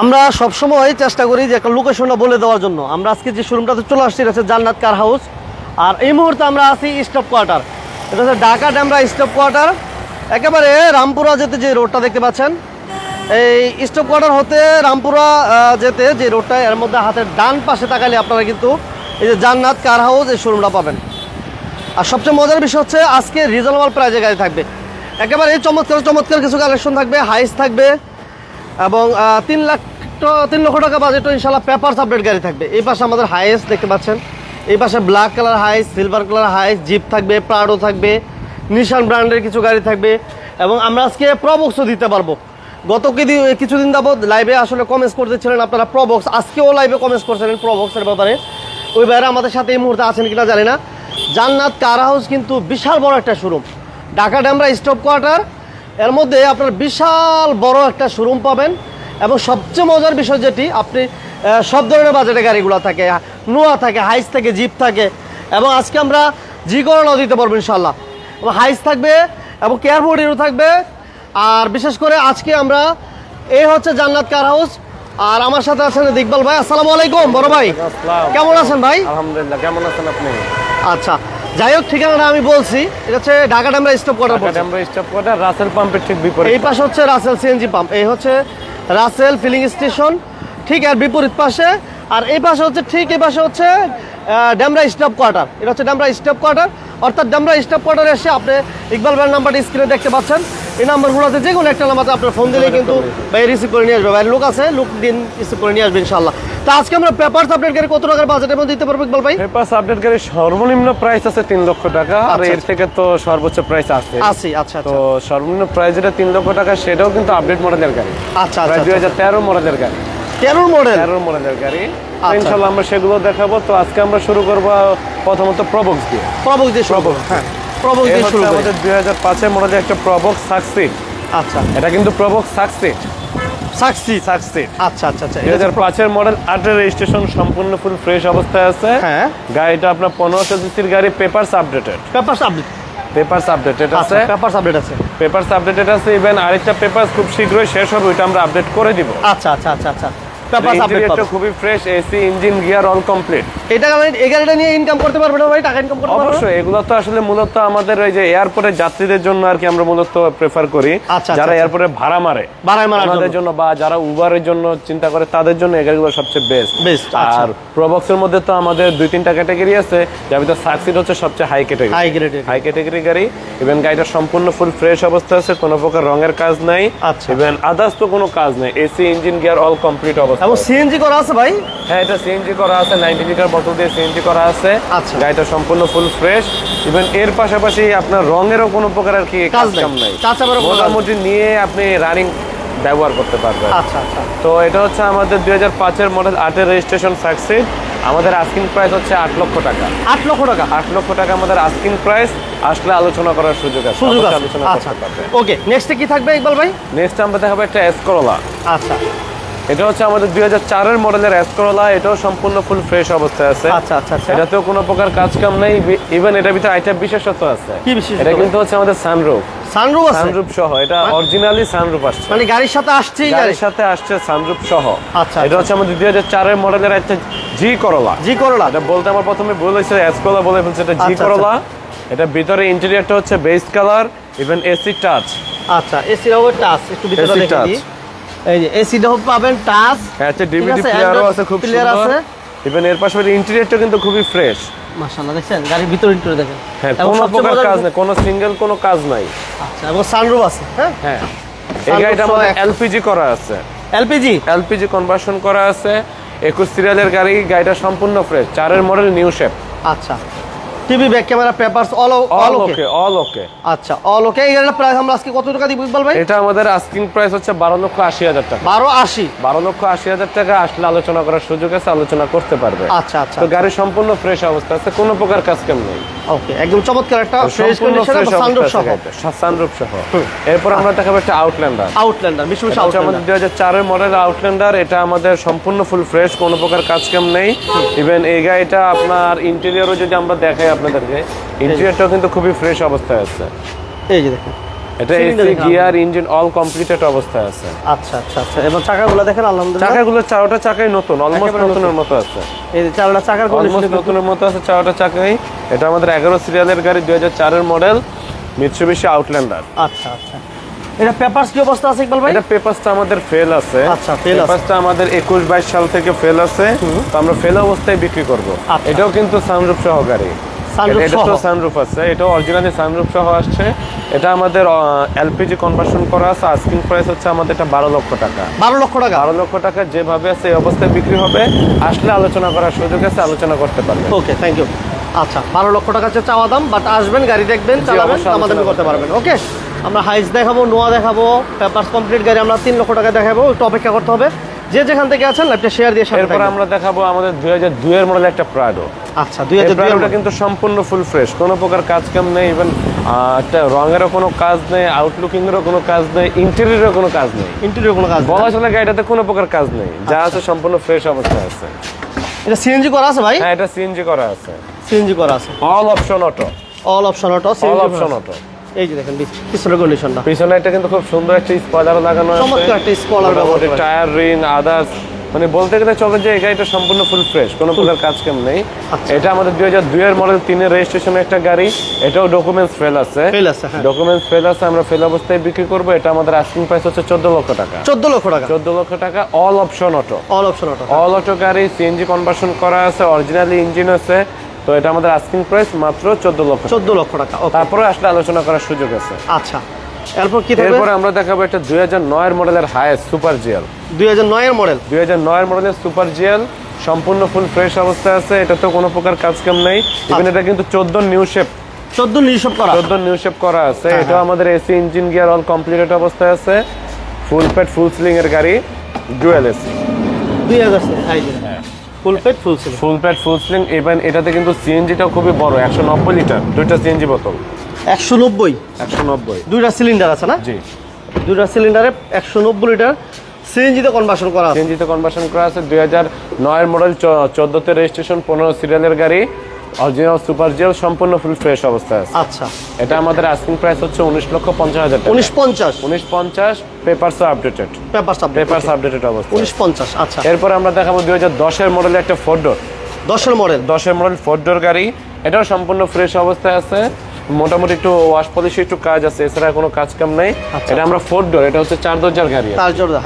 আমরা সবসময় চেষ্টা করি যে একটা লোকেশনটা বলে দেওয়ার জন্য। আমরা আজকে যে শোরুমটাতে চলে আসছি, এটা হচ্ছে জান্নাত কার হাউস আর এই মুহূর্তে আমরা আছি স্টপ কোয়ার্টার এটা হচ্ছে ঢাকা ড্যামরা স্টপ কোয়ার্টার একেবারে রামপুরা যেতে যে রোডটা দেখতে পাচ্ছেন, এই স্টপ কোয়ার্টার হতে রামপুরা যেতে যে রোডটা এর মধ্যে হাতের ডান পাশে তাকালে আপনারা কিন্তু এই যে জান্নাত কার হাউস এই শোরুমটা পাবেন। আর সবচেয়ে মজার বিষয় হচ্ছে, আজকে রিজনেবল প্রাইজে গাড়ি থাকবে। একেবারে চমৎকার চমৎকার কিছু কালেকশন থাকবে হাইস থাকবে। এবং তিন লাখ তিন লক্ষ টাকা বাজেটও ইনশাল্লাহ পেপার আপডেট গাড়ি থাকবে। এই পাশে আমাদের হাইস দেখতে পাচ্ছেন। এই পাশে black colour Hiace silver colour Hiace jeep থাকবে প্রাডো থাকবে নিশান ব্র্যান্ডের কিছু গাড়ি থাকবে। এবং আমরা আজকে প্রবক্সও দিতে পারব। গত কিছু- কিছুদিন যাবৎ লাইভে আসলে কমেন্টস করতেছিলেন আপনারা প্রবক্স আজকেও লাইভে কমেন্টস করছিলেন প্রবক্সের ব্যাপারে। ওই বাইরে আমাদের সাথে এই মুহূর্তে আছেন কিনা জানি না। জান্নাত কার হাউস কিন্তু বিশাল বড় একটা showroom Dhaka Demra staff quarter এর মধ্যে আপনার বিশাল বড় একটা শোরুম পাবেন এবং সবচেয়ে মজার বিষয় যেটি আপনি সব ধরনের বাজেটে গাড়িগুলো থাকে নোয়া থাকে হাইস থাকে জিপ থাকে এবং আজকে আমরা জি করণও দিতে পারব ইনশাল্লাহ এবং হাইস থাকবে এবং কেয়ারবোর্ডেরও থাকবে। আর বিশেষ করে আজকে আমরা এই হচ্ছে জান্নাত কার হাউস আর আমার সাথে আছেন ইকবাল ভাই আসসালামু আলাইকুম বড় ভাই। কেমন আছেন ভাই? আলহামদুলিল্লাহ কেমন আছেন আপনি? আচ্ছা যাই হোক ঠিকানাটা আমি বলছি। এটা হচ্ছে Dhaka Demra stop quarter Dhaka Demra stop quarter Rasel পাম্পের ঠিক বিপরীত। এই পাশে হচ্ছে রাসেল সিএনজি পাম্প এই হচ্ছে রাসেল ফিলিং স্টেশন ঠিক আর বিপরীত পাশে। আর এই পাশে হচ্ছে ঠিক এই পাশে হচ্ছে ড্যামরা স্টপ কোয়ার্টার এটা হচ্ছে ড্যামরা স্টপ কোয়ার্টার অর্থাৎ ড্যামরা স্টপ কোয়ার্টারে এসে আপনি ইকবাল ভাইয়ের নাম্বারটা স্ক্রিনে দেখতে পাচ্ছেন। এই নাম্বারগুলোতে যে কোনো একটা নাম্বারে আপনার ফোন দিলে কিন্তু ভাই রিসিভ করে নিয়ে আসবে। ভাই লোক আছে লোক দিন রিসিভ করে নিয়ে আসবে ইনশাল্লাহ তা আজকে আমরা পেপারস আপডেট করে কত টাকার বাজেটের মধ্যে দিতে পারব ইকবাল ভাই? পেপারস আপডেট গাড়ির সর্বনিম্ন প্রাইস আছে তিন লক্ষ টাকা আর আচ্ছা, এর থেকে তো সর্বোচ্চ প্রাইস আছে। আছি আচ্ছা তো আচ্ছা সর্বনিম্ন প্রাইস যেটা তিন লক্ষ টাকা সেটাও কিন্তু আপডেট মডেলের গাড়ি। আচ্ছা আচ্ছা হাজার তেরো মডেলের গাড়ি। তেরোর মডেল তেরো মডেলের গাড়ি। তো আচ্ছা। ইনশাল্লাহ আমরা সেগুলো দেখাবো। তো আজকে আমরা শুরু করব প্রথমত প্রবক্স দিয়ে। প্রবক দিয়ে করব হ্যাঁ। প্রবক দিয়ে শুরু করি। আমাদের মডেলের একটা সাকসিড আচ্ছা। এটা কিন্তু সাকসিড সাকসি আচ্ছা আচ্ছা আচ্ছা। মডেল রেজিস্ট্রেশন সম্পূর্ণ ফুল ফ্রেশ অবস্থায় আছে। হ্যাঁ। গাড়িটা আপনার পনেরোশো সিসির গাড়ি papers updated. Papers update. Papers updated আছে। পেপারস আপডেট আছে। পেপারস আপডেটেড আছে। ইভেন আরেকটা পেপারস খুব শীঘ্রই শেষ হবে ওইটা আমরা আপডেট করে দিব। আচ্ছা আচ্ছা আচ্ছা আচ্ছা। ইন্টেরিয়রটা খুবই fresh AC engine gear all complete এটা আমি এই গাড়িটা নিয়ে ইনকাম করতে পারবে না ভাই? টাকা ইনকাম করতে পারবে অবশ্যই এগুলো তো আসলে মূলত আমাদের ওই যে এয়ারপোর্টের যাত্রীদের জন্য আর কি আমরা মূলত প্রেফার করি। আচ্ছা, যারা আচ্ছা। এয়ারপোর্টে ভাড়া মারে ভাড়ায় মারার আমাদের জন্য। জন্য বা যারা উবারের জন্য চিন্তা করে তাদের জন্য এই গাড়িগুলো সবচেয়ে বেস্ট আচ্ছা। আর প্রবক্সের মধ্যে তো আমাদের দুই তিনটা ক্যাটাগরি আছে যার ভিতরে সাকসিড হচ্ছে সবচেয়ে হাই ক্যাটাগরি হাই গ্রেডের হাই ক্যাটাগরি গাড়ি ইভেন গাড়িটা সম্পূর্ণ ফুল ফ্রেশ অবস্থা আছে কোনো প্রকার রঙের কাজ নাই। আচ্ছা। ইভেন আদার্স তো কোনো কাজ নেই AC engine gear all complete অবস্থা। এবং সিএনজি করা আছে ভাই? হ্যাঁ এটা সিএনজি করা আছে নাইনটি লিটার বোতল দিয়ে সিএনজি করা আছে। আচ্ছা। গাড়িটা সম্পূর্ণ ফুল ফ্রেশ ইভেন এর পাশাপাশি আপনার রঙেরও কোনো প্রকার আর কি কাজ নেই। মোটামুটি নিয়ে আপনি রানিং ব্যবহার করতে পারবেন। আচ্ছা আচ্ছা। তো এটা হচ্ছে আমাদের দুই হাজার পাঁচের মডেল আটের রেজিস্ট্রেশন সাকসিড আমাদের আস্কিং প্রাইস হচ্ছে আট লক্ষ টাকা। আট লক্ষ টাকা? আট লক্ষ টাকা আমাদের আস্কিং প্রাইস আসলে আলোচনা করার সুযোগ আছে। সুযোগ আলোচনা আচ্ছা। করতে পারবে ওকে নেক্সটে কি থাকবে ইকবাল ভাই? নেক্সট আমরা দেখাবো একটা এসকরোলা আচ্ছা। এটা হচ্ছে আমাদের দুই হাজার চারের মডেলের এসকরোলা এটাও সম্পূর্ণ ফুল ফ্রেশ অবস্থায় আছে। আচ্ছা আচ্ছা আচ্ছা। এটাতেও কোনো প্রকার কাজ কাম নেই ইভেন এটার ভিতরে আইটা বিশেষত্ব আছে। কি এটা কিন্তু হচ্ছে আমাদের সানরুফ সানরুফ আছে? সানরুফ সহ এটা অরিজিনালি সানরুফ আসছে। মানে গাড়ির সাথে আসছেই গাড়ির সাথে আসছে সানরুফ সহ। আচ্ছা, এটা হচ্ছে আমাদের দুই হাজার চারের মডেলের একটা জি করলা জি করলা এটা বলতে আমার প্রথমে ভুল হয়েছে এসকোলা বলে ফেলছে এটা জি আচ্ছা, করলা এটা ভিতরে ইন্টেরিয়রটা হচ্ছে base colour even AC touch আচ্ছা হবে টাচ একটু ভিতরে দেখে এই যে এসিটা হবে পাবেন টাচ। হ্যাঁ আছে ডিভিডি প্লেয়ারও আছে খুব সুন্দর। আছে। ইভেন এর পাশাপাশি ইন্টেরিয়রটা কিন্তু খুবই ফ্রেশ মাশাআল্লাহ দেখছেন? গাড়ির ভিতরে একটু দেখেন। হ্যাঁ কোনো প্রকার কাজ নেই কোনো সিঙ্গেল কোনো কাজ নাই। আচ্ছা এবং সানরুফ আছে হ্যাঁ? হ্যাঁ। এই গাড়িটা আমাদের এলপিজি করা আছে। এলপিজি এলপিজি কনভার্সন করা আছে। একুশ সিরিয়ালের গাড়ি গাড়িটা সম্পূর্ণ ফ্রেশ চারের মডেল নিউ শেপ আচ্ছা। TV back camera papers all all okay all okay আচ্ছা অল ওকে এই গাড়ির প্রাইস আমরা আজকে কত টাকা দিব ইকবাল ভাই? এটা আমাদের আস্কিং প্রাইস হচ্ছে বারো লক্ষ আশি হাজার টাকা। বারো আশি? বারো লক্ষ আশি হাজার টাকা আসলে আলোচনা করার সুযোগ আছে আলোচনা করতে পারবে। আচ্ছা আচ্ছা। তো গাড়ি সম্পূর্ণ ফ্রেশ অবস্থা আছে কোনো প্রকার কাজ কাম নেই। ওকে একদম চমৎকার একটা ফ্রেশ কন্ডিশন সানরুফ সহ। সানরুফ সহ। এরপর আমরা দেখাবো একটা আউটল্যান্ডার আউটল্যান্ডার বিশেষ আমাদের আউটল্যান্ডার দুই হাজার চারের মডেল আউটল্যান্ডার এটা আমাদের সম্পূর্ণ ফুল ফ্রেশ কোনো প্রকার কাজ কাম নেই। ইভেন এই গাড়িটা আপনার ইন্টেরিয়রও যদি আমরা দেখাই আপনাদেরকে ইন্টেরিয়রটাও কিন্তু খুবই ফ্রেশ অবস্থায় আছে। এই যে দেখেন। এটা AC gear engine all completed অবস্থায় আছে। আচ্ছা আচ্ছা আচ্ছা। এবং চাকাগুলো দেখেন আলহামদুলিল্লাহ। চাকাগুলো চারোটা চাকাই নতুন অলমোস্ট নতুনের মতো আছে। এই যে চারটা চাকার অলমোস্ট নতুনের মতো আছে চারোটা চাকাই। এটা আমাদের এগারো সিরিয়ালের গাড়ি দুই হাজার চারের মডেল মিৎসুবিশি আউটল্যান্ডার আচ্ছা আচ্ছা। এটা পেপারস কি অবস্থা আছে ইকবাল ভাই? এটা পেপারসটা আমাদের ফেল আছে। আচ্ছা, fail আছে। পেপারসটা আমাদের একুশ বাইশ সাল থেকে ফেল আছে। তো আমরা ফেল অবস্থায় বিক্রি করব। আচ্ছা। এটাও কিন্তু সানরুফ সহ গাড়ি। Sunroof এটা তো সানরুফ আছে এটাও অরিজিনালি সানরুফ সহ আসছে। এটা আমাদের এলপিজি কনভার্সন করা আছে আস্কিং প্রাইস হচ্ছে আমাদের এটা বারো লক্ষ টাকা। বারো লক্ষ টাকা? বারো লক্ষ টাকা যেভাবে আছে এই অবস্থায় বিক্রি হবে আসলে আলোচনা করার সুযোগ আছে আলোচনা করতে পারবে। ওকে থ্যাংক ইউ আচ্ছা বারো লক্ষ টাকা হচ্ছে চাওয়া দাম বাট আসবেন গাড়ি দেখবেন চালাবেন আমাদের করতে করতে পারবেন। ওকে আমরা হাইস দেখাবো নোয়া দেখাবো পেপারস কমপ্লিট গাড়ি আমরা তিন লক্ষ টাকা দেখাবো একটু অপেক্ষা করতে হবে। যে যেখান থেকে আছেন একটা শেয়ার দিয়ে সাথে এরপর আমরা দেখাবো আমাদের দুই হাজার দুইয়ের মডেল একটা প্রাডো আচ্ছা দুই এই হাজার প্রাডোটা কিন্তু সম্পূর্ণ ফুল ফ্রেশ কোনো প্রকার কাজ কাম নেই ইভেন একটা রঙেরও কোনো কাজ নেই আউটলুকিংয়েরও কোনো কাজ নেই ইন্টেরিয়রেরও কোনো কাজ নেই। ইন্টেরিয়র কোনো কাজ বলা চলে গাড়িটাতে কোনো প্রকার কাজ নেই। যা আছে সম্পূর্ণ ফ্রেশ অবস্থায় আছে। এটা সিএনজি করা আছে ভাই? হ্যাঁ এটা সিএনজি করা আছে। সিএনজি করা আছে। All option auto all option auto all option auto এই যে দেখেন পিছনের কন্ডিশনটা পিছনে এটা কিন্তু খুব সুন্দর একটা স্পয়লার লাগানো আছে। চমৎকার একটা স্পলার ব্যবহার করা। টায়ার রিং আদার্স মানে বলতে গেলে চলে যে এই গাড়িটা সম্পূর্ণ ফুল ফ্রেশ কোনো প্রকার কাজ কাম নেই। আচ্ছা। এটা আমাদের দুই হাজার দুইয়ের মডেল তিনের রেজিস্ট্রেশনের একটা গাড়ি এটাও ডকুমেন্টস ফেল আছে। আছে হ্যাঁ। ডকুমেন্টস ফেল আছে আমরা ফেল অবস্থায় বিক্রি করব। এটা আমাদের আস্কিং প্রাইস হচ্ছে চোদ্দ লক্ষ টাকা। চোদ্দ লক্ষ টাকা। চোদ্দ লক্ষ টাকা all option auto all option auto all auto গাড়ি সিএনজি কনভার্সন করা আছে অরিজিনালি ইঞ্জিন আছে। তো এটা আমাদের আস্কিং প্রাইস মাত্র চোদ্দ লক্ষ। চোদ্দ লক্ষ টাকা ওকে তারপরে আসলে আলোচনা করার সুযোগ আছে। আচ্ছা এরপর কি থাকবে? এরপরে আমরা দেখাবো একটা দুই হাজার নয়ের মডেলের হায়েস্ট সুপার জিএল দুই হাজার নয়ের মডেল দুই হাজার নয়ের মডেলের সুপার জিএল সম্পূর্ণ ফুল ফ্রেশ অবস্থায় আছে এটা তো কোনো প্রকার কাজ কাম নেই। ইভেন এটা কিন্তু চোদ্দ নিউ শেপ চোদ্দ নিঃসব করা। চোদ্দ নিউ শেপ করা আছে। এটা আমাদের AC engine gear all completed অবস্থায় আছে। ফুল পেট ফুল স্লিং এর গাড়ি ডুয়েল এসি দুই হাজার ফুল পেট ফুল স্লিম ফুল পেট ফুল স্লিম ইভেন এটাতে কিন্তু সিএনজিটাও খুবই বড় একশো নব্বই লিটার দুইটা সিএনজি বোতল। একশো নব্বই? একশো নব্বই। দুইটা সিলিন্ডার আছে না? জি। দুইটা সিলিন্ডারে একশো নব্বই লিটার সিএনজিতে কনভার্সন করা আছে। সিএনজিতে কনভার্সন করা আছে। দুই হাজার নয়ের মডেল চোদ্দোতে রেজিস্ট্রেশন পনেরো সিরিয়ালের গাড়ি। অরিজিনাল সুপার জেল সম্পূর্ণ ফুল ফ্রেশ অবস্থায় আছে। আচ্ছা। এটা আমাদের আস্কিং প্রাইস হচ্ছে উনিশ লক্ষ পঞ্চাশ হাজার টাকা। উনিশ পঞ্চাশ। উনিশ পঞ্চাশ papers updated papers subject papers updated অবস্থা উনিশ পঞ্চাশ আচ্ছা। এরপর আমরা দেখাবো দুই হাজার দশের মডেলের একটা ফোর ডোর দশের মডেল দশের মডেল ফোর ডোর গাড়ি। এটাও সম্পূর্ণ ফ্রেশ অবস্থায় আছে। মোটামুটি একটু ওয়াশ পলিশে একটু কাজ আছে এছাড়া কোনো কাজ কাম নেই। আচ্ছা। এটা আমরা ফোর ডোর এটা হচ্ছে চার দরজার গাড়ি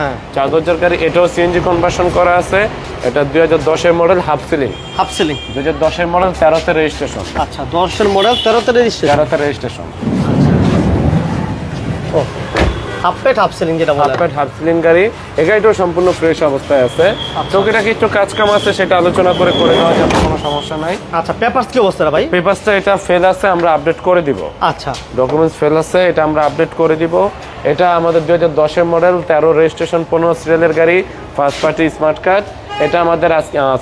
হ্যাঁ। চার দরজার গাড়ি এটাও সিএনজি কনভার্সন করা আছে। এটা দুই হাজার দশের model half ceiling half ceiling দুই হাজার দশের মডেল তেরোতে রেজিস্ট্রেশন আচ্ছা দশের মডেল তেরোতে রেজিস্ট্রেশন তেরোতে রেজিস্ট্রেশন ও। হাফ পেট হাফ সিলিং যেটা হাফ হাফ সিলিং গাড়ি। এই গাড়িটাও সম্পূর্ণ ফ্রেশ অবস্থায় আছে। চৌকিটাকে একটু কাজ কাম আছে সেটা আলোচনা করে করে দেওয়া যাবে কোনো সমস্যা নাই। আচ্ছা পেপার কি অবস্থা ভাই? পেপারসটা এটা ফেল আছে আমরা আপডেট করে দিব। আচ্ছা। ডকুমেন্টস ফেল আছে এটা আমরা আপডেট করে দিব। এটা আমাদের দুই হাজার দশের মডেল তেরো রেজিস্ট্রেশন পনেরো সিরিয়ালের গাড়ি ফার্স্ট পার্টি স্মার্ট কার্ড এটা আমাদের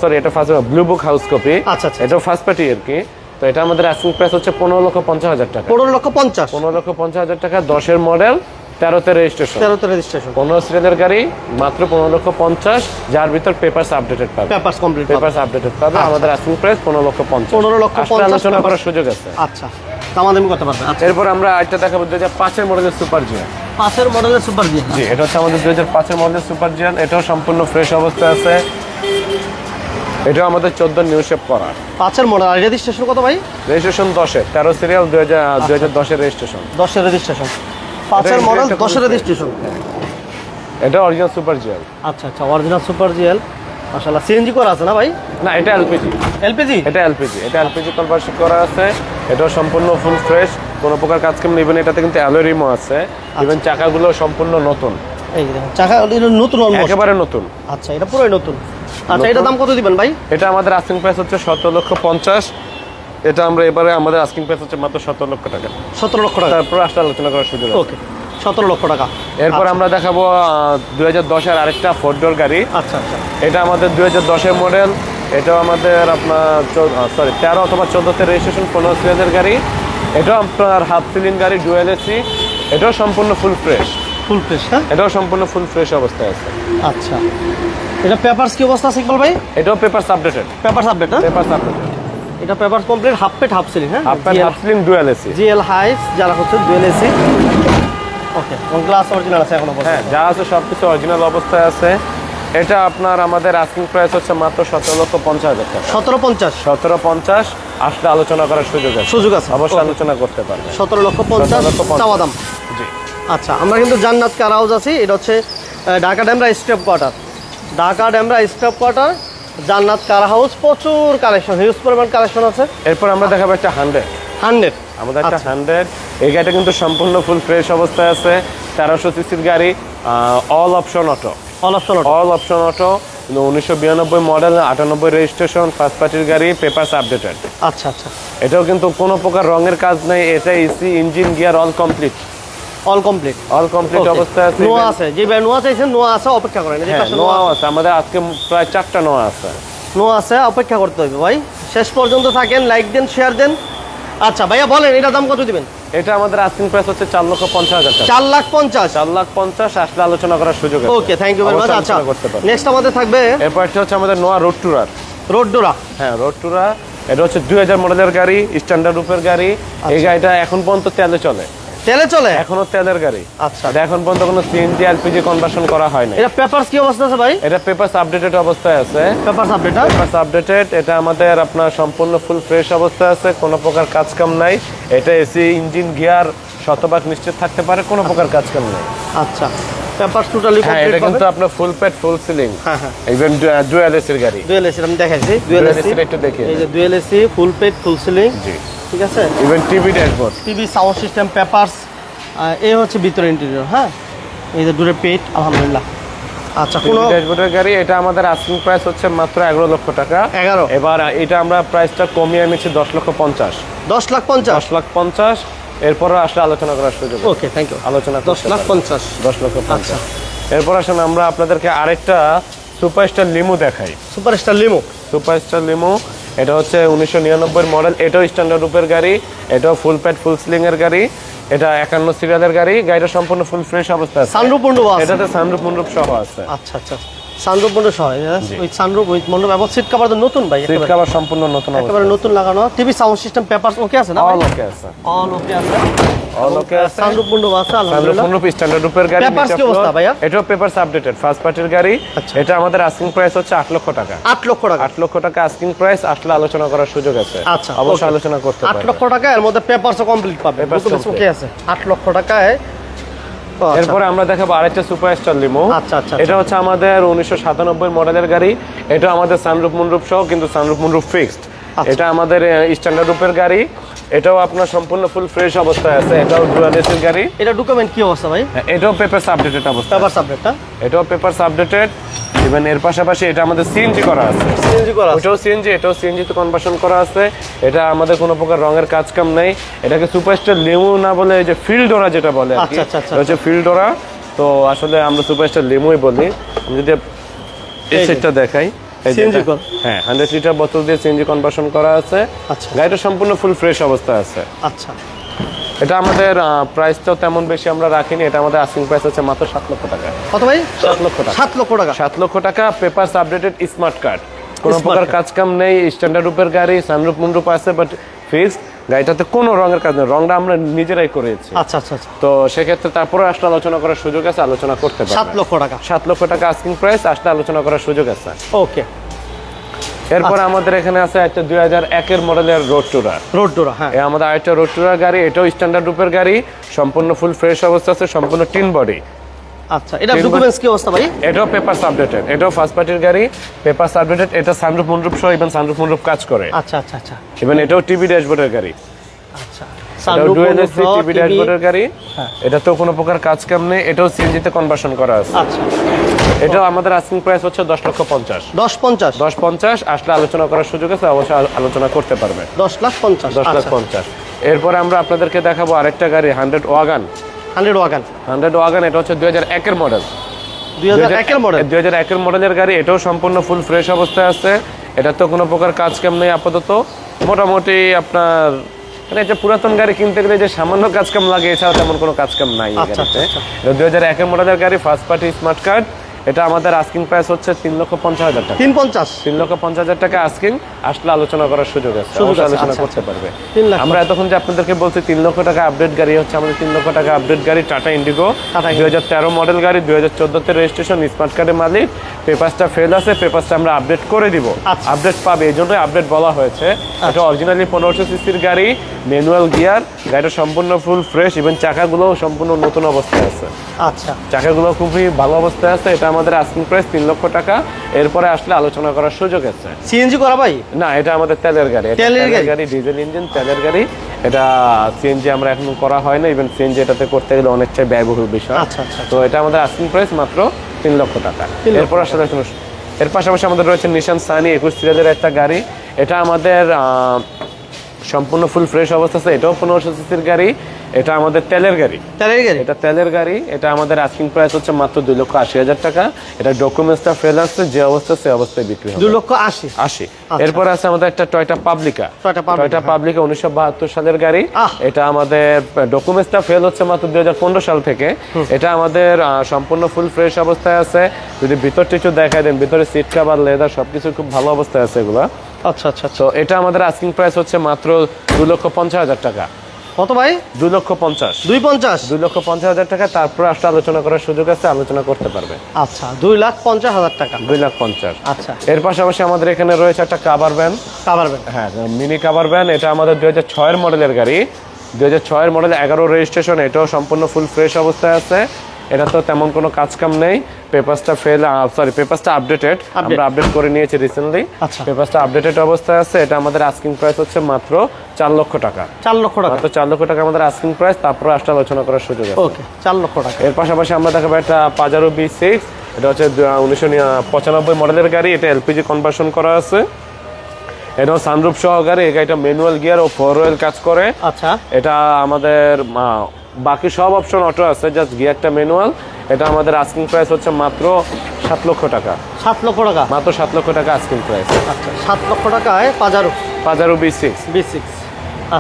সরি এটা first blue book house copy আচ্ছা, আচ্ছা। এটাও ফার্স্ট পার্টি আর কি। তো এটা আমাদের আস্কিং প্রাইস হচ্ছে পনেরো লক্ষ পঞ্চাশ হাজার টাকা। পনেরো লক্ষ পঞ্চাশ। পনেরো লক্ষ পঞ্চাশ হাজার টাকা দশের মডেল তেরোতে রেজিস্ট্রেশন তেরোতে রেজিস্ট্রেশন পনেরো সিরিয়ালের গাড়ি মাত্র পনেরো লক্ষ পঞ্চাশ যার ভিতর পেপারস আপডেটেড পাবে। পেপার কমপ্লিট পেপারস আপডেটেড পাবে আমাদের আস্কিং প্রাইস পনেরো লক্ষ পঞ্চাশ। 15 লক্ষ আসলে 50 আলোচনা করার সুযোগ আছে। আচ্ছা। দামাদামি করতে পারবে। আচ্ছা। এরপর আমরা আরেকটা দেখাবো হাজার পাঁচের মডেলের সুপার জিয়ান পাঁচের মডেলের সুপার জি জি এটা হচ্ছে আমাদের দুই হাজার পাঁচের মডেলের সুপার জিয়ান এটাও সম্পূর্ণ ফ্রেশ অবস্থায় আছে। এটাও আমাদের চোদ্দ নিউ শেপ করা পাঁচের মডেল আর রেজিস্ট্রেশন কত ভাই? রেজিস্ট্রেশন দশে তেরো সিরিয়াল দুই হাজার দুই হাজার দশের রেজিস্ট্রেশন দশের রেজিস্ট্রেশন পাঁচের এটা- মডেল এটা দশের রেজিস্ট্রেশন এটা অরিজিনাল সুপার জিয়াল আচ্ছা আচ্ছা অরিজিনাল সুপার জিএল মাশাআল্লাহ সিএনজি করা আছে না ভাই? না এটা এলপিজি এলপিজি এটা এলপিজি এটা এলপিজি কনভার্সন করা আছে। এটাও সম্পূর্ণ ফুল ফ্রেশ কোনো প্রকার কাজ কেমন ইভেন এটাতে কিন্তু অ্যালোরিমও আছে। ইভেন চাকাগুলো সম্পূর্ণ নতুন। এই দেখেন, চাকা এটা নতুন অলমোস্ট একেবারে নতুন। আচ্ছা এটা পুরোই নতুন। আচ্ছা এটা দাম কত দিবেন ভাই? এটা আমাদের আস্কিং প্রাইস হচ্ছে সতেরো লক্ষ পঞ্চাশ। এটা আমরা এবারে আমাদের আস্কিং প্রাইস হচ্ছে মাত্র সতেরো লক্ষ টাকা। সতেরো লক্ষ টাকা। তারপর আসলে আলোচনা করার সুযোগ। ওকে সতেরো লক্ষ টাকা। এরপর আমরা দেখাবো দুই হাজার দশের আরেকটা ফোর ডোর গাড়ি। আচ্ছা আচ্ছা। এটা আমাদের দুই হাজার দশের মডেল এটাও আমাদের আপনার সরি তেরো অথবা চোদ্দোতে রেজিস্ট্রেশন পনেরো সিরিয়ালের গাড়ি। এটাও আপনার হাফ সিলিং গাড়ি ডুয়েল এসি এটাও সম্পূর্ণ ফুল ফ্রেশ ফুল ফ্রেশ হ্যাঁ? এটাও সম্পূর্ণ ফুল ফ্রেশ অবস্থায় আছে। আচ্ছা। এটা পেপারস কি অবস্থা আছে ইকবাল ভাই? এটাও পেপার আপডেটেড পেপারস আপডেট হ্যাঁ? পেপার আপডেটেড এটা পেপারস কমপ্লিট হাফ পেট হাফ সিলিং হ্যাঁ? আপনার half ceiling dual AC. GL Hiace যারা হচ্ছে dual AC. Okay glass original আছে এখনও হ্যাঁ যা আছে সব কিছু অরিজিনাল অবস্থায় আছে। এটা আপনার আমাদের আস্কিং প্রাইস হচ্ছে মাত্র সতেরো লক্ষ পঞ্চাশ হাজার টাকা। সতেরো পঞ্চাশ। সতেরো পঞ্চাশ আসলে আলোচনা করার সুযোগ আছে। সুযোগ আছে। অবশ্যই আলোচনা করতে পারবে সতেরো লক্ষ পঞ্চাশ 17 লক্ষ পঞ্চাশ। চাওয়া দাম। জি। আচ্ছা আমরা কিন্তু জান্নাত কার হাউস আছি। এটা হচ্ছে Dhaka Demra staff quarter. Dhaka Demra stop quarter Jannat car house প্রচুর কালেকশন হিউজ পরিমাণ কালেকশন আছে। এরপর আমরা দেখাবো একটা হান্ড্রেড হান্ড্রেড আমাদের একটা আচ্ছা। হান্ড্রেড এই গাড়িটা কিন্তু সম্পূর্ণ ফুল ফ্রেশ অবস্থায় আছে। তেরোশো সিসির গাড়ি all option auto all option auto all option auto উনিশশো বিরানব্বই মডেল আটানব্বই রেজিস্ট্রেশন ফার্স্ট পার্টির গাড়ি পেপারস আপডেটেড আচ্ছা আচ্ছা। এটাও কিন্তু কোনো প্রকার রঙের কাজ নেই এটা AC engine gear all complete all complete all complete অবস্থায় আছে নোয়া আছে যে ভাই নোয়া চাইছেন নোয়া আছে অপেক্ষা করেন। এই হ্যাঁ নোয়া আছে আমাদের আজকে প্রায় চারটা নোয়া আছে। নোয়া আছে অপেক্ষা করতে হবে ভাই। শেষ পর্যন্ত থাকেন লাইক দেন শেয়ার দেন। আচ্ছা ভাইয়া বলেন এটা দাম কত দিবেন? এটা আমাদের আস্কিং প্রাইস হচ্ছে চার লক্ষ পঞ্চাশ হাজার চার লাখ পঞ্চাশ। চার লাখ পঞ্চাশ আসলে আলোচনা করার সুযোগ okay thank you very much আচ্ছা নেক্সট আমাদের থাকবে এরপর হচ্ছে আমাদের নোয়া রোড টুরার রোড ডোরা হ্যাঁ রোড টুরা এটা হচ্ছে দুই হাজার মডেলের গাড়ি স্ট্যান্ডার্ড রূপের গাড়ি। আচ্ছা। এই গাড়িটা এখন পর্যন্ত তেলে চলে। তেলে চলে? এখনও তেলের গাড়ি। আচ্ছা। এখন পর্যন্ত কোনো সিএনজি এলপিজি কনভার্সন করা হয় না এটা পেপারস কি অবস্থা আছে ভাই? এটা পেপারস আপডেটেড অবস্থায় আছে। পেপারস আপডেট পেপারস আপডেটেড এটা আমাদের আপনার সম্পূর্ণ ফুল ফ্রেশ অবস্থায় আছে কোনো প্রকার কাজ কাম নাই। এটা এসি ইঞ্জিন গিয়ার শতভাগ নিশ্চিত থাকতে পারে কোনো প্রকার কাজ কাম নাই। আচ্ছা। পেপারস টোটালি হ্যাঁ এটা কিন্তু আপনার ফুল পেট ফুল সিলিং হ্যাঁ হ্যাঁ। একদম ডুয়াল এসির গাড়ি। ডুয়েল এসি আমি দেখাইছি ডুয়েল এসি একটু দেখে এই যে dual AC full paid full ceiling জি। ঠিক আছে? Even TV dashboard TV sound system papers এই হচ্ছে ভিতরে ইন্টেরিয়র হ্যাঁ? এই যে দূরে পেট আলহামদুলিল্লাহ। আচ্ছা কোনো ড্যাশবোর্ডের গাড়ি এটা আমাদের আস্কিং প্রাইস হচ্ছে মাত্র এগারো লক্ষ টাকা। এগারো। এবার এটা আমরা প্রাইসটা কমিয়ে এনেছি দশ লক্ষ পঞ্চাশ। দশ লাখ পঞ্চাশ? দশ লাখ পঞ্চাশ। এরপরও আসলে আলোচনা করার সুযোগ। ওকে থ্যাংক ইউ আলোচনা দশ লাখ। পঞ্চাশ। দশ লক্ষ পঞ্চাশ। এরপর আসুন আমরা আপনাদেরকে আরেকটা সুপারস্টার লিমু দেখাই। Super star limo. Superstar limo. এটা হচ্ছে উনিশশো নিরানব্বই মডেল এটাও স্ট্যান্ডার্ড রূপের গাড়ি এটাও ফুল প্যাড ফুল স্লিং এর গাড়ি এটা একান্ন সিরিয়ালের গাড়ি গাড়িটা সম্পূর্ণ ফুল ফ্রেশ অবস্থা সানরূপ এটাতে সানরূপ মন্ডপ সহ আছে। আচ্ছা আচ্ছা। সানরুপ সহ ওই সানরুপ ওই এবং সিট কভার তো নতুন ভাই সিট কাভার সম্পূর্ণ নতুন একেবারে নতুন লাগানো। TV sound system papers okay আছে না অল ওকে আছে। অল ওকে আছে। অল ওকে আছে। সানরুপ মন্ডপ আছে আলহামদুলিল্লাহ। মন্ডপ স্ট্যান্ডার্ড রূপের গাড়ি Papers কি অবস্থা ভাইয়া? এটাও পেপারস আপডেটেড ফার্স্ট পার্টির গাড়ি। আচ্ছা। এটা আমাদের আস্কিং প্রাইস হচ্ছে লক্ষ টাকা। লক্ষ টাকা। লক্ষ টাকা আস্কিং প্রাইস আসলে আলোচনা করার সুযোগ আছে। আচ্ছা অবশ্যই আলোচনা করতে আট লক্ষ টাকা এর মধ্যে পেপারসও কমপ্লিট পাবে ওকে আছে। আট লক্ষ টাকায়। এরপরে আমরা দেখাবো আরেকটা সুপারস্টার লিমো। আচ্ছা, আচ্ছা, এটা হচ্ছে আমাদের উনিশশো সাতানব্বই মডেলের গাড়ি। এটা আমাদের সানরুপ মুনরুপ সহ কিন্তু সানরুপ মুনরুপ ফিক্সড আচ্ছা। এটা আমাদের স্ট্যান্ডার্ড রূপের গাড়ি। এটাও আপনার সম্পূর্ণ ফুল ফ্রেশ অবস্থায় আছে। এটাও ডুয়াল এসির গাড়ি। এটা ডকুমেন্ট কি অবস্থা ভাই? এটাও পেপার আপডেটেড অবস্থা। পেপার আপডেটটা এটাও পেপার আপডেটেড ইভেন এর পাশাপাশি এটা আমাদের সিএনজি করা আছে। সিএনজি করা ওটাও সিএনজি এটাও সিএনজি তে কনভার্সন করা আছে। এটা আমাদের কোনো প্রকার রঙের কাজ কাম নেই। এটাকে সুপারস্টার লেমু না বলে এই যে ফিল্ডোরা যেটা বলে আচ্ছা, আচ্ছা, আচ্ছা, হচ্ছে ফিল্ডোরা। তো আসলে আমরা সুপারস্টার লেমুই বলি। যদি এই সেটটা দেখাই। হ্যাঁ হান্ড্রেড লিটার বোতল দিয়ে সিএনজি কনভার্সন করা আছে। আচ্ছা। গাড়িটা সম্পূর্ণ ফুল ফ্রেশ অবস্থায় আছে। আচ্ছা। এটা আমাদের প্রাইসটাও তেমন বেশি আমরা রাখিনি এটা আমাদের আস্কিং প্রাইস হচ্ছে মাত্র সাত লক্ষ টাকা। কত ভাই? সাত লক্ষ টাকা। সাত লক্ষ টাকা। সাত লক্ষ টাকা পেপারস আপডেটেড স্মার্ট কার্ড কোনো প্রকার কাজ কাম নেই স্ট্যান্ডার্ড রূপের গাড়ি সানরূপ মুনরূপ আছে বাট ফিক্স গাড়িটাতে কোনো রঙের কাজ নেই রংটা আমরা নিজেরাই করেছি। আচ্ছা আচ্ছা আচ্ছা। তো সেক্ষেত্রে তারপরে আসলে আলোচনা করার সুযোগ আছে আলোচনা করতে সাত পারবে লক্ষ টাকা। সাত লক্ষ টাকা আস্কিং প্রাইস আসলে আলোচনা করার সুযোগ আছে। ওকে এরপর আচ্ছা। আমাদের এখানে আছে একটা দুই হাজার একের মডেলের রোড টুরা রোড টুরা হ্যাঁ। আমাদের আরেকটা রোড টুরার গাড়ি এটাও স্ট্যান্ডার্ড রূপের গাড়ি সম্পূর্ণ ফুল ফ্রেশ অবস্থা আছে সম্পূর্ণ টিন বডি আচ্ছা এটা ডকুমেন্টস কি অবস্থা ভাই? এটাও পেপার আপডেটেড এটাও ফার্স্ট পার্টির গাড়ি পেপার আপডেটেড এটা সানরুফ মুনরুফ সহ ইভেন সানরুফ মুনরুফ কাজ করে। আচ্ছা আচ্ছা আচ্ছা। ইভেন এটাও টিভি ড্যাশবোর্ডের গাড়ি। আচ্ছা। গাড়ি। হ্যাঁ। এটাতেও কোনো প্রকার কাজ কাম নেই। এটাও সিএনজি তে কনভার্সন করা আছে। আচ্ছা। এটাও আমাদের আস্কিং প্রাইস হচ্ছে দশ লক্ষ পঞ্চাশ। দশ পঞ্চাশ। দশ পঞ্চাশ আসলে আলোচনা করার সুযোগ আছে অবশ্যই আলোচনা করতে পারবে। দশ লাখ পঞ্চাশ। দশ লাখ আচ্ছা। পঞ্চাশ। এরপরে আমরা আপনাদেরকে দেখাবো আরেকটা গাড়ি hundred wagon hundred wagon hundred wagon এটা হচ্ছে দুই হাজার একের মডেল দুই হাজার একের মডেল দুই হাজার একের মডেলের গাড়ি এটাও সম্পূর্ণ ফুল ফ্রেশ অবস্থায় আছে। এটা তো কোনো প্রকার কাজ কাম নেই আপাতত। মোটামুটি আপনার মানে এটা পুরাতন গাড়ি কিনতে গেলে যে সামান্য কাজ কাম লাগে এছাড়া তেমন কোনো কাজকাম নাই আচ্ছা, আচ্ছা, আচ্ছা। দুই হাজার একের মডেলের গাড়ি ফার্স্ট পার্টি স্মার্ট কার্ড এটা আমাদের আস্কিং প্রাইস হচ্ছে তিন লক্ষ পঞ্চাশ হাজার টাকা। তিন পঞ্চাশ। তিন লক্ষ পঞ্চাশ হাজার টাকা আস্কিং আসলে আলোচনা করার সুযোগ আছে। সুযোগ আলোচনা আচ্ছা, করতে পারবে। আমরা এতক্ষণ যে আপনাদেরকে বলছি তিন লক্ষ টাকা আপডেট গাড়ি হচ্ছে আমাদের তিন লক্ষ টাকা আপডেট গাড়ি টাটা ইন্ডিগো দুই হাজার তেরো মডেল গাড়ি দুই হাজার চোদ্দোতে রেজিস্ট্রেশন স্মার্ট কার্ডের মালিক। পেপারসটা ফেল আছে পেপারসটা আমরা আপডেট করে দিব। আচ্ছা। আপডেট পাবে এই জন্যই আপডেট বলা হয়েছে। এটা অরিজিনালি পনেরোশো সিসির গাড়ি ম্যানুয়াল গিয়ার গাড়িটা সম্পূর্ণ ফুল ফ্রেশ ইভেন চাকাগুলো সম্পূর্ণ নতুন অবস্থায় আছে। আচ্ছা। চাকাগুলো খুবই ভালো অবস্থায় আছে এটা আমাদের আস্কিং প্রাইস তিন লক্ষ টাকা। এরপরে আসলে আলোচনা করার সুযোগ আছে। সিএনজি করা ভাই? না এটা আমাদের তেলের গাড়ি। তেলের গাড়ি? ডিজেল ইঞ্জিন তেলের গাড়ি। এটা সিএনজি আমরা এখন করা হয় না ইভেন সিএনজি এটাতে করতে গেলে অনেকটাই ব্যয়বহুল বিষয়। আচ্ছা, আচ্ছা, তো এটা আমাদের আস্কিং প্রাইস মাত্র তিন লক্ষ টাকা। এরপর আসলে এর পাশাপাশি আমাদের রয়েছে নিশান সানি একুশ সিরিজের একটা গাড়ি। এটা আমাদের আহ, সম্পূর্ণ ফুল ফ্রেশ অবস্থা আছে। এটাও পনেরোশো সিসির গাড়ি। এটা আমাদের তেলের গাড়ি। তেলের গাড়ি? এটা তেলের গাড়ি এটা আমাদের আস্কিং প্রাইস হচ্ছে মাত্র দুই লক্ষ আশি হাজার টাকা। এটা ডকুমেন্টসটা ফেল আসছে যে অবস্থা সে অবস্থায় বিক্রি হবে। দুই লক্ষ আশি। আশি। এরপর আছে আমাদের একটা টয়টা পাবলিকা টয়টা পাবলিকা উনিশশো বাহাত্তর সালের গাড়ি। এটা আমাদের ডকুমেন্টসটা ফেল হচ্ছে মাত্র দুই হাজার পনেরো সাল থেকে। এটা আমাদের সম্পূর্ণ ফুল ফ্রেশ অবস্থায় আছে। যদি ভিতরটা একটু দেখাই দেন ভিতরে সিট কাভার লেদার সবকিছু খুব ভালো অবস্থায় আছে এগুলো। আচ্ছা আচ্ছা আচ্ছা। তো এটা আমাদের আস্কিং প্রাইস হচ্ছে মাত্র দু লক্ষ পঞ্চাশ হাজার টাকা। কত ভাই? দুই লক্ষ পঞ্চাশ। দুই পঞ্চাশ? দুই লক্ষ পঞ্চাশ হাজার টাকা তারপরে আসলে আলোচনা করার সুযোগ আছে আলোচনা করতে পারবে। আচ্ছা দুই লাখ পঞ্চাশ হাজার টাকা। দুই লাখ পঞ্চাশ। আচ্ছা। এর পাশাপাশি আমাদের এখানে রয়েছে একটা কাভার ভ্যান কাভারবেন হ্যাঁ মিনি কাভার ভ্যান এটা আমাদের দুই হাজার ছয়ের মডেলের গাড়ি। দুই হাজার ছয়ের মডেল এগারো রেজিস্ট্রেশন এটাও সম্পূর্ণ ফুল ফ্রেশ অবস্থায় আছে। এটা তো তেমন কোনো কাজ কাম নেই। পেপারসটা ফেল সরি পেপারসটা আপডেটেড আমরা আপডেট করে নিয়েছি রিসেন্টলি আচ্ছা। পেপারসটা আপডেটেড অবস্থায় আছে এটা আমাদের আস্কিং প্রাইস হচ্ছে মাত্র চার লক্ষ টাকা। চার লক্ষ টাকা। তো চার লক্ষ টাকা আমাদের আস্কিং প্রাইস তারপর আসলে আলোচনা করার সুযোগ আছে। ওকে চার লক্ষ টাকা। এর পাশাপাশি আমরা দেখাবো একটা পাজারো বি সিক্স এটা হচ্ছে উনিশশো পঁচানব্বই মডেলের গাড়ি এটা এলপিজি কনভার্সন করা আছে। এটাও সানরুফ সহকারে এই গাড়িটা ম্যানুয়াল গিয়ার ও ফোর ওয়েল কাজ করে। আচ্ছা। এটা আমাদের বাকি সব অপশন অটো আছে জাস্ট গিয়ারটা ম্যানুয়াল এটা আমাদের আস্কিং প্রাইস হচ্ছে মাত্র সাত লক্ষ টাকা। সাত লক্ষ টাকা? মাত্র সাত লক্ষ টাকা আস্কিং প্রাইস আচ্ছা সাত লক্ষ টাকায় Pajero. Pajero B six B six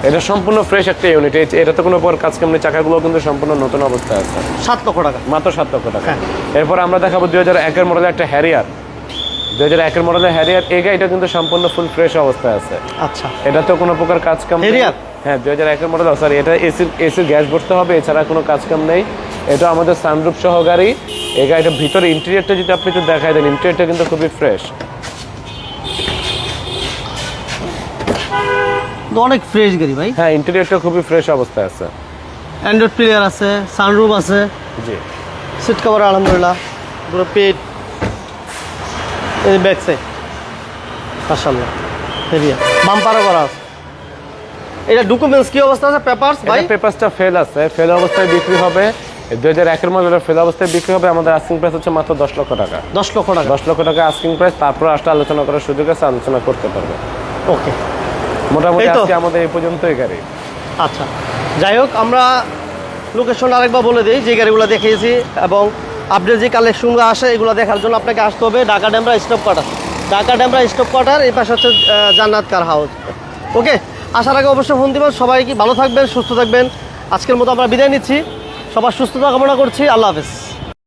এটা সম্পূর্ণ ফ্রেশ একটা ইউনিট এটাতে কোনো প্রকার কাজ কাম নেই চাকাগুলো কিন্তু সম্পূর্ণ নতুন অবস্থায় আছে। সাত লক্ষ টাকা। মাত্র সাত লক্ষ টাকা। হ্যাঁ। এরপর আমরা দেখাবো দুই হাজার একের মডেলের একটা হ্যারিয়ার দুই হাজার একের মডেলের হ্যারিয়ার এই গাড়িটা কিন্তু সম্পূর্ণ ফুল ফ্রেশ অবস্থায় আছে। আচ্ছা। এটা তো কোনো প্রকার কাজ কাম নেই। হ্যাঁ দুই হাজার একের মডেল সরি এটা এসির এসির গ্যাস ভরতে হবে এছাড়া কোনো কাজ কাম নেই। এটা আমাদের সানরুফ সহ গাড়ি। এই গাড়িটার ভিতরে ইন্টেরিয়রটা যদি আপনি একটু দেখাই দেন ইন্টেরিয়রটা কিন্তু খুবই ফ্রেশ অনেক ফ্রেশ গাড়ি ভাই। হ্যাঁ ইন্টেরিয়রটা খুবই ফ্রেশ অবস্থায় আছে। অ্যান্ড্রয়েড প্লেয়ার আছে সানরুম আছে। জি। সিট কভার আলহামদুলিল্লাহ। পুরো পেট এই ব্যাক সাইড মাশাআল্লাহ। হেভি বাম্পারও করা আছে। এটা ডকুমেন্টস কি অবস্থা আছে? পেপারস ভাই? পেপারসটা ফেল আছে। ফেল অবস্থায় বিক্রি হবে। দুই হাজার একের মডেলের ফেল অবস্থায় বিক্রি হবে। আমাদের আস্কিং প্রাইস হচ্ছে মাত্র দশ লক্ষ টাকা। দশ লক্ষ টাকা। দশ লক্ষ টাকা আস্কিং প্রাইস তারপর আসলে আলোচনা করার সুযোগ আছে আলোচনা করতে পারবে। ওকে মোটামুটি আজকে আমাদের এই পর্যন্তই গাড়ি। আচ্ছা। যাই হোক আমরা লোকেশন আরেকবার বলে দিই। যে গাড়িগুলো দেখিয়েছি এবং আপডেট যে কালেকশনগুলো আসে এগুলো দেখার জন্য আপনাকে আসতে হবে। Dhaka Demra staff quarter Dhaka Demra staff quarter এই পাশে হচ্ছে জান্নাত কার হাউস ওকে আসার আগে অবশ্যই ফোন দিবেন। সবাই কি ভালো থাকবেন, সুস্থ থাকবেন? আজকের মতো আমরা বিদায় নিচ্ছি। সবার সুস্থতা কামনা করছি। আল্লাহ হাফেজ।